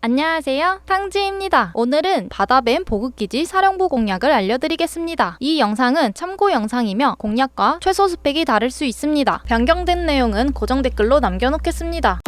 안녕하세요. 탕지입니다. 오늘은 바다뱀 보급기지 사령부 공략을 알려드리겠습니다. 이 영상은 참고 영상이며 공략과 최소 스펙이 다를 수 있습니다. 변경된 내용은 고정 댓글로 남겨놓겠습니다.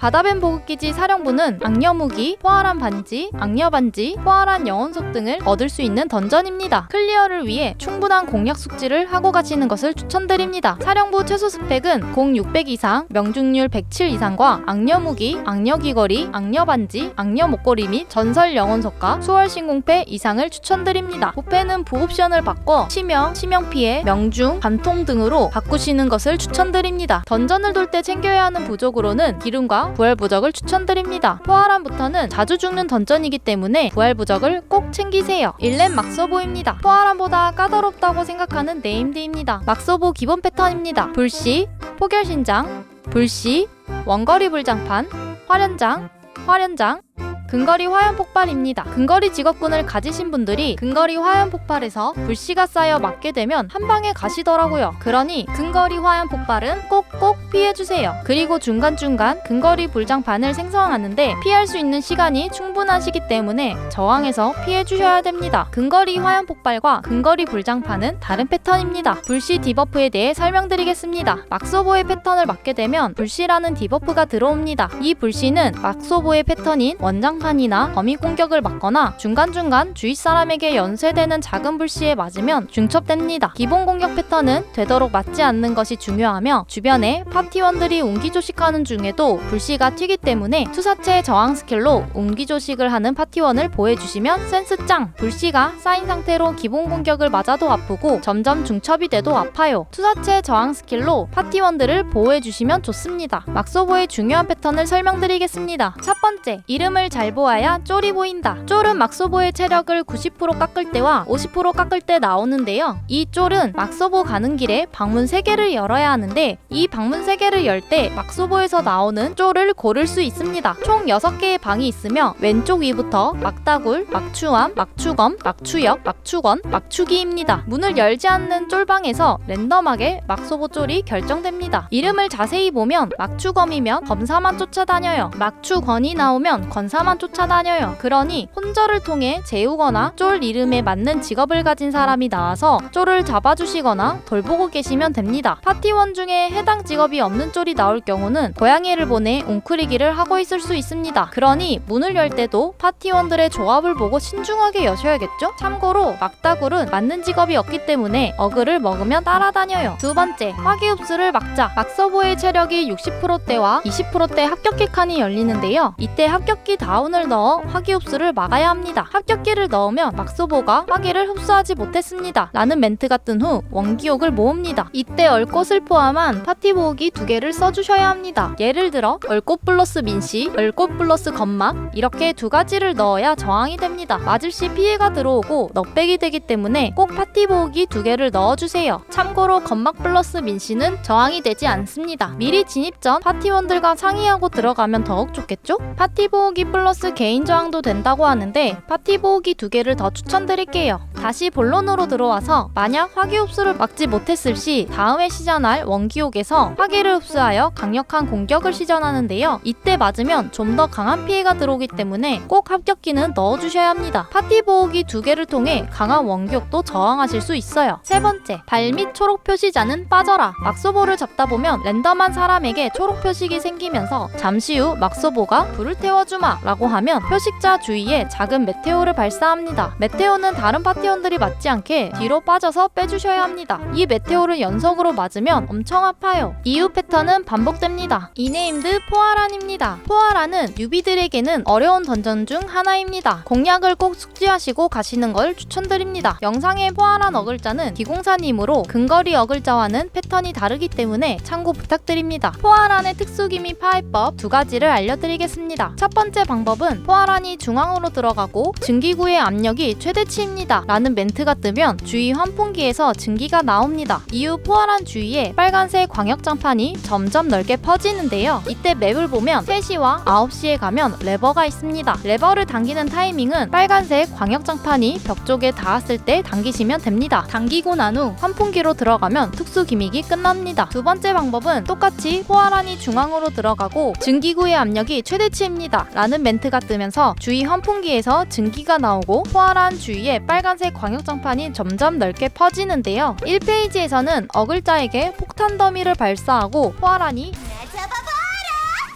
바다뱀 보급기지 사령부는 악녀 무기, 포화란 반지, 악녀 반지, 포화란 영혼석 등을 얻을 수 있는 던전입니다. 클리어를 위해 충분한 공략 숙지를 하고 가시는 것을 추천드립니다. 사령부 최소 스펙은 공 600 이상, 명중률 107 이상과 악녀 무기, 악녀 귀걸이, 악녀 반지, 악녀 목걸이 및 전설 영혼석과 수월 신공패 이상을 추천드립니다. 부패는 부옵션을 바꿔 치명, 치명 피해, 명중, 관통 등으로 바꾸시는 것을 추천드립니다. 던전을 돌 때 챙겨야 하는 부족으로는 기름과 부활 부적을 추천드립니다. 포화란부터는 자주 죽는 던전이기 때문에 부활 부적을 꼭 챙기세요. 1렙 막서 보입니다. 포화란보다 까다롭다고 생각하는 네임드입니다. 막서보 기본 패턴입니다. 불씨, 포결신장, 불씨, 원거리 불장판, 화련장, 화련장, 근거리 화염 폭발입니다. 근거리 직업군을 가지신 분들이 근거리 화염 폭발에서 불씨가 쌓여 맞게 되면 한 방에 가시더라고요. 그러니 근거리 화염 폭발은 꼭꼭 피해주세요. 그리고 중간중간 근거리 불장판을 생성하는데 피할 수 있는 시간이 충분하시기 때문에 저항해서 피해주셔야 됩니다. 근거리 화염 폭발과 근거리 불장판은 다른 패턴입니다. 불씨 디버프에 대해 설명드리겠습니다. 막소보의 패턴을 맞게 되면 불씨라는 디버프가 들어옵니다. 이 불씨는 막소보의 패턴인 원장 판이나 범위 공격을 맞거나 중간중간 주위 사람에게 연쇄되는 작은 불씨에 맞으면 중첩됩니다. 기본 공격 패턴은 되도록 맞지 않는 것이 중요하며 주변에 파티원들이 웅기조식하는 중에도 불씨가 튀기 때문에 투사체 저항 스킬로 웅기조식을 하는 파티원을 보호해주시면 센스 짱! 불씨가 쌓인 상태로 기본 공격을 맞아도 아프고 점점 중첩이 돼도 아파요. 투사체 저항 스킬로 파티원들을 보호해주시면 좋습니다. 막소보의 중요한 패턴을 설명드리겠습니다. 첫 번째, 이름을 잘 보아야 쫄이 보인다. 쫄은 막소보의 체력을 90% 깎을 때와 50% 깎을 때 나오는데요. 이 쫄은 막소보 가는 길에 방문 3개를 열어야 하는데 이 방문 3개를 열 때 막소보에서 나오는 쫄을 고를 수 있습니다. 총 6개의 방이 있으며 왼쪽 위부터 막다굴, 막추암, 막추검, 막추역, 막추건, 막추기입니다. 문을 열지 않는 쫄방에서 랜덤하게 막소보 쫄이 결정됩니다. 이름을 자세히 보면 막추검이면 검사만 쫓아다녀요. 막추건이 나오면 권사만 쫓아다녀요. 그러니 혼절을 통해 재우거나 쫄 이름에 맞는 직업을 가진 사람이 나와서 쫄을 잡아주시거나 돌보고 계시면 됩니다. 파티원 중에 해당 직업이 없는 쫄이 나올 경우는 고양이를 보내 웅크리기를 하고 있을 수 있습니다. 그러니 문을 열 때도 파티원들의 조합을 보고 신중하게 여셔야겠죠? 참고로 막다굴은 맞는 직업이 없기 때문에 어그를 먹으면 따라다녀요. 두 번째, 화기흡수를 막자. 막서보의 체력이 60%대와 20%대 합격기 칸이 열리는데요. 이때 합격기 다운 을 넣어 화기 흡수를 막아야 합니다. 합격기를 넣으면 막소보가 화기를 흡수하지 못했습니다. 라는 멘트가 뜬 후 원기옥을 모읍니다. 이때 얼꽃을 포함한 파티 보호기 두 개를 써주셔야 합니다. 예를 들어 얼꽃 플러스 민씨, 얼꽃 플러스 건막 이렇게 두 가지를 넣어야 저항이 됩니다. 맞을 시 피해가 들어오고 넉백이 되기 때문에 꼭 파티 보호기 두 개를 넣어주세요. 참고로 건막 플러스 민씨는 저항이 되지 않습니다. 미리 진입 전 파티원들과 상의하고 들어가면 더욱 좋겠죠? 파티 보호기 플러스 개인 저항도 된다고 하는데 파티 보호기 두 개를 더 추천드릴게요. 다시 본론으로 들어와서 만약 화기 흡수를 막지 못했을 시 다음에 시전할 원기옥에서 화기를 흡수하여 강력한 공격을 시전하는데요. 이때 맞으면 좀 더 강한 피해가 들어오기 때문에 꼭 합격기는 넣어주셔야 합니다. 파티 보호기 두 개를 통해 강한 원기옥도 저항하실 수 있어요. 세 번째, 발 및 초록 표시자는 빠져라. 막소보를 잡다 보면 랜덤한 사람에게 초록 표식이 생기면서 잠시 후 막소보가 불을 태워주마 라고 하면 표식자 주위에 작은 메테오를 발사합니다. 메테오는 다른 파티원들이 맞지 않게 뒤로 빠져서 빼주셔야 합니다. 이 메테오를 연속으로 맞으면 엄청 아파요. 이후 패턴은 반복됩니다. 이네임드 포아란입니다. 포아란은 뉴비들에게는 어려운 던전 중 하나입니다. 공략을 꼭 숙지하시고 가시는 걸 추천드립니다. 영상의 포아란 어글자는 기공사님으로 근거리 어글자와는 패턴이 다르기 때문에 참고 부탁드립니다. 포아란의 특수 기미 파해법 두 가지를 알려드리겠습니다. 첫 번째 방법 방법은 포화란이 중앙으로 들어가고 증기구의 압력이 최대치입니다. 라는 멘트가 뜨면 주위 환풍기에서 증기가 나옵니다. 이후 포화란 주위에 빨간색 광역장판이 점점 넓게 퍼지는데요. 이때 맵을 보면 3시와 9시에 가면 레버가 있습니다. 레버를 당기는 타이밍은 빨간색 광역장판이 벽 쪽에 닿았을 때 당기시면 됩니다. 당기고 난 후 환풍기로 들어가면 특수 기믹이 끝납니다. 두 번째 방법은 똑같이 포화란이 중앙으로 들어가고 증기구의 압력이 최대치입니다. 라는 멘 트가 뜨면서 주위 환풍기에서 증기가 나오고 포화란 주위에 빨간색 광역장판이 점점 넓게 퍼지는데요. 1페이지에서는 어글자에게 폭탄 더미를 발사하고 포화란이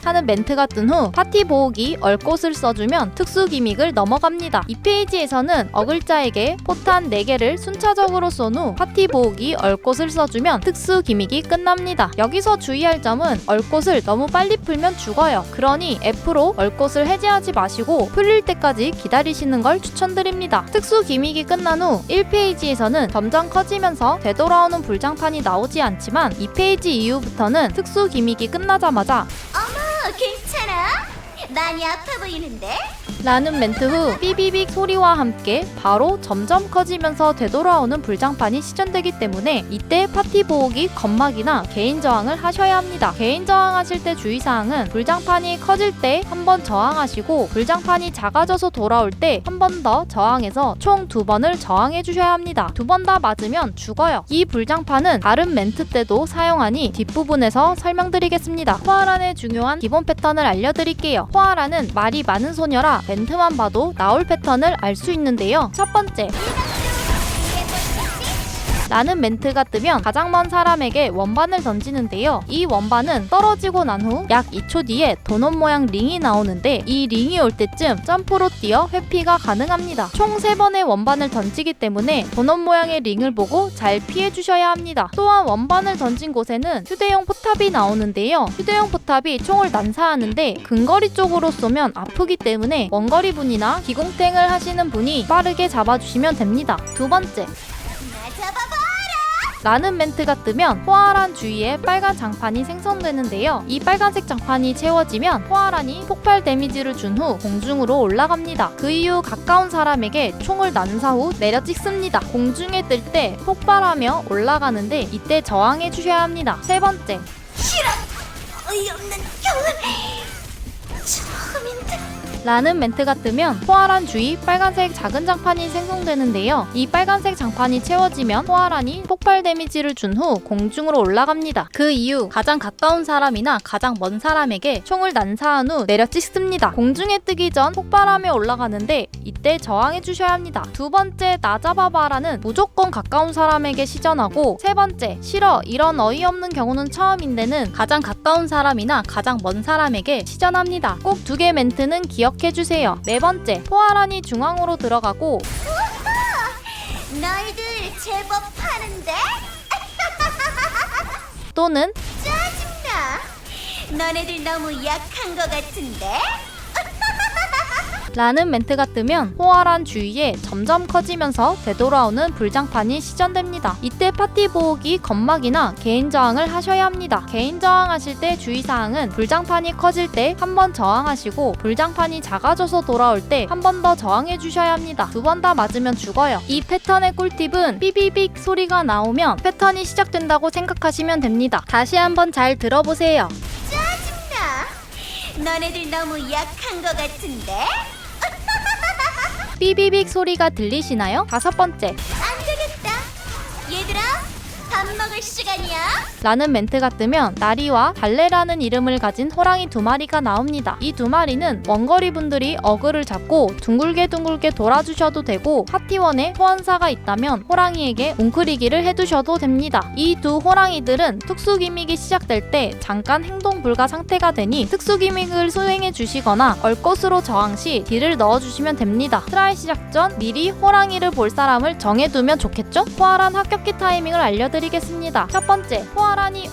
하는 멘트가 뜬 후 파티 보호기 얼꽃을 써주면 특수 기믹을 넘어갑니다. 이 페이지에서는 어글자에게 포탄 4개를 순차적으로 쏜 후 파티 보호기 얼꽃을 써주면 특수 기믹이 끝납니다. 여기서 주의할 점은 얼꽃을 너무 빨리 풀면 죽어요. 그러니 F로 얼꽃을 해제하지 마시고 풀릴 때까지 기다리시는 걸 추천드립니다. 특수 기믹이 끝난 후 1페이지에서는 점점 커지면서 되돌아오는 불장판이 나오지 않지만 2페이지 이후부터는 특수 기믹이 끝나자마자 어, 괜찮아? 많이 아파 보이는데? 라는 멘트 후 삐비빅 소리와 함께 바로 점점 커지면서 되돌아오는 불장판이 시전되기 때문에 이때 파티 보호기 건막이나 개인 저항을 하셔야 합니다. 개인 저항하실 때 주의사항은 불장판이 커질 때 한 번 저항하시고 불장판이 작아져서 돌아올 때 한 번 더 저항해서 총 두 번을 저항해 주셔야 합니다. 두 번 다 맞으면 죽어요. 이 불장판은 다른 멘트 때도 사용하니 뒷부분에서 설명드리겠습니다. 포아란의 중요한 기본 패턴을 알려드릴게요. 포아란은 말이 많은 소녀라 멘트만 봐도 나올 패턴을 알 수 있는데요. 첫 번째. 라는 멘트가 뜨면 가장 먼 사람에게 원반을 던지는데요. 이 원반은 떨어지고 난 후 약 2초 뒤에 도넛 모양 링이 나오는데 이 링이 올 때쯤 점프로 뛰어 회피가 가능합니다. 총 3번의 원반을 던지기 때문에 도넛 모양의 링을 보고 잘 피해 주셔야 합니다. 또한 원반을 던진 곳에는 휴대용 포탑이 나오는데요. 휴대용 포탑이 총을 난사하는데 근거리 쪽으로 쏘면 아프기 때문에 원거리 분이나 기공탱을 하시는 분이 빠르게 잡아주시면 됩니다. 두 번째! 라는 멘트가 뜨면 포화란 주위에 빨간 장판이 생성되는데요. 이 빨간색 장판이 채워지면 포화란이 폭발 데미지를 준 후 공중으로 올라갑니다. 그 이후 가까운 사람에게 총을 난사 후 내려 찍습니다. 공중에 뜰 때 폭발하며 올라가는데 이때 저항해 주셔야 합니다. 세 번째, 싫어! 어이없는 경험! 처음인데 라는 멘트가 뜨면 포화란 주위 빨간색 작은 장판이 생성되는데요. 이 빨간색 장판이 채워지면 포화란이 폭발 데미지를 준 후 공중으로 올라갑니다. 그 이후 가장 가까운 사람이나 가장 먼 사람에게 총을 난사한 후 내려 찍습니다. 공중에 뜨기 전 폭발하며 올라가는데 이때 저항해 주셔야 합니다. 두 번째 나잡아봐라는 무조건 가까운 사람에게 시전하고 세 번째 싫어 이런 어이없는 경우는 처음인데는 가장 가까운 사람이나 가장 먼 사람에게 시전합니다. 꼭 두 개 멘트는 기억 해 주세요. 네 번째 포화란이 중앙으로 들어가고 너희들 제법 하는데? 또는 짜증나! 너네들 너무 약한 것 같은데? 라는 멘트가 뜨면 포화란 주위에 점점 커지면서 되돌아오는 불장판이 시전됩니다. 이때 파티 보호기 건막이나 개인 저항을 하셔야 합니다. 개인 저항하실 때 주의사항은 불장판이 커질 때 한 번 저항하시고 불장판이 작아져서 돌아올 때 한 번 더 저항해 주셔야 합니다. 두 번 다 맞으면 죽어요. 이 패턴의 꿀팁은 삐비빅 소리가 나오면 패턴이 시작된다고 생각하시면 됩니다. 다시 한번 잘 들어보세요. 나 너네들 너무 약한 것 같은데? 삐비빅 소리가 들리시나요? 다섯 번째. 안 되겠다! 얘들아! 밥 먹을 시간이야! 라는 멘트가 뜨면 나리와 달래라는 이름을 가진 호랑이 두 마리가 나옵니다. 이 두 마리는 원거리 분들이 어그를 잡고 둥글게 둥글게 돌아주셔도 되고 파티원에 소환사가 있다면 호랑이에게 웅크리기를 해두셔도 됩니다. 이 두 호랑이들은 특수 기믹이 시작될 때 잠깐 행동 불가 상태가 되니 특수 기믹을 수행해 주시거나 얼것으로 저항 시 딜을 넣어주시면 됩니다. 트라이 시작 전 미리 호랑이를 볼 사람을 정해두면 좋겠죠? 포화란 합격기 타이밍을 알려드리겠습니다. 첫 번째, 포화란이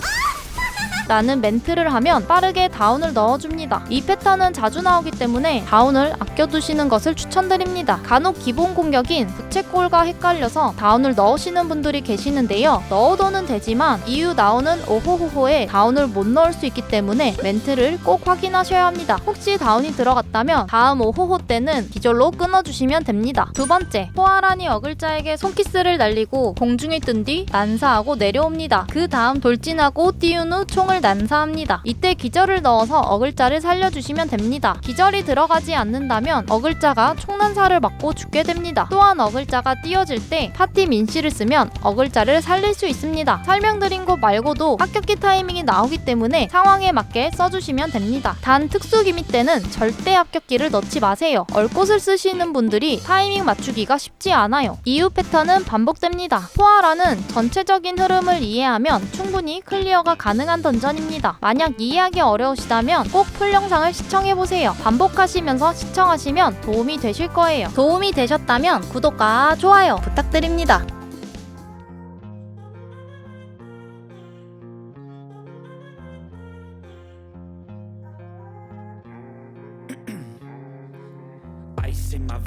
라는 멘트를 하면 빠르게 다운을 넣어줍니다. 이 패턴은 자주 나오기 때문에 다운을 아껴두시는 것을 추천드립니다. 간혹 기본 공격인 부채꼴과 헷갈려서 다운을 넣으시는 분들이 계시는데요. 넣어둬는 되지만 이후 나오는 오호호호에 다운을 못 넣을 수 있기 때문에 멘트를 꼭 확인하셔야 합니다. 혹시 다운이 들어갔다면 다음 오호호 때는 기절로 끊어주시면 됩니다. 두 번째, 포아란이 어글자에게 손키스를 날리고 공중에 뜬 뒤 난사하고 내려옵니다. 그 다음 돌진하고 띄운 후 총을 난사합니다. 이때 기절을 넣어서 어글자를 살려주시면 됩니다. 기절이 들어가지 않는다면 어글자가 총난사를 맞고 죽게 됩니다. 또한 어글자가 띄어질 때 파티 민씨를 쓰면 어글자를 살릴 수 있습니다. 설명드린 것 말고도 합격기 타이밍이 나오기 때문에 상황에 맞게 써주시면 됩니다. 단 특수 기미 때는 절대 합격기를 넣지 마세요. 얼꽃을 쓰시는 분들이 타이밍 맞추기가 쉽지 않아요. 이후 패턴은 반복됩니다. 포아라는 전체적인 흐름을 이해하면 충분히 클리어가 가능한 던 전입니다. 만약 이해하기 어려우시다면 꼭 풀 영상을 시청해보세요. 반복하시면서 시청하시면 도움이 되실 거예요. 도움이 되셨다면 구독과 좋아요 부탁드립니다.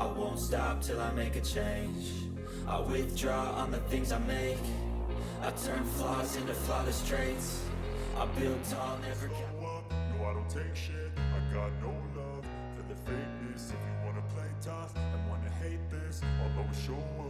I won't stop till I make a change. I withdraw on the things I make. I turn flaws into flawless traits. I build tall, never show up. No, I don't take shit. I got no love for the fakeness. If you wanna play tough and wanna hate this, I'll always show up.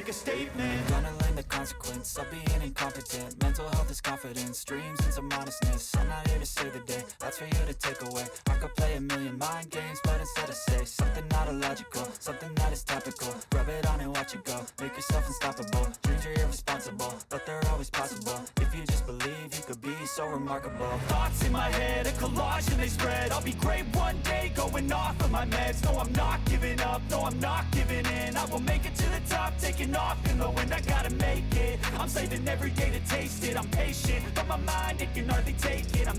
make a statement I'm Gonna learn the consequence of being incompetent. Mental health is confidence, dreams and some honestness. I'm not here to the day, that's for you to take away. I could play a million mind games, but instead I say something not illogical, something that is topical. Rub it on and watch it go. Make yourself unstoppable. Dreams are irresponsible, but they're always possible. If you just believe, you could be so remarkable. Thoughts in my head, a collage and they spread I'll be great one day, going off of my meds No, I'm not giving up, no, I'm not giving in I will make it to the top, taking off in the wind I gotta make it, I'm saving every day to taste it I'm patient, but my mind, it can hardly take it I'm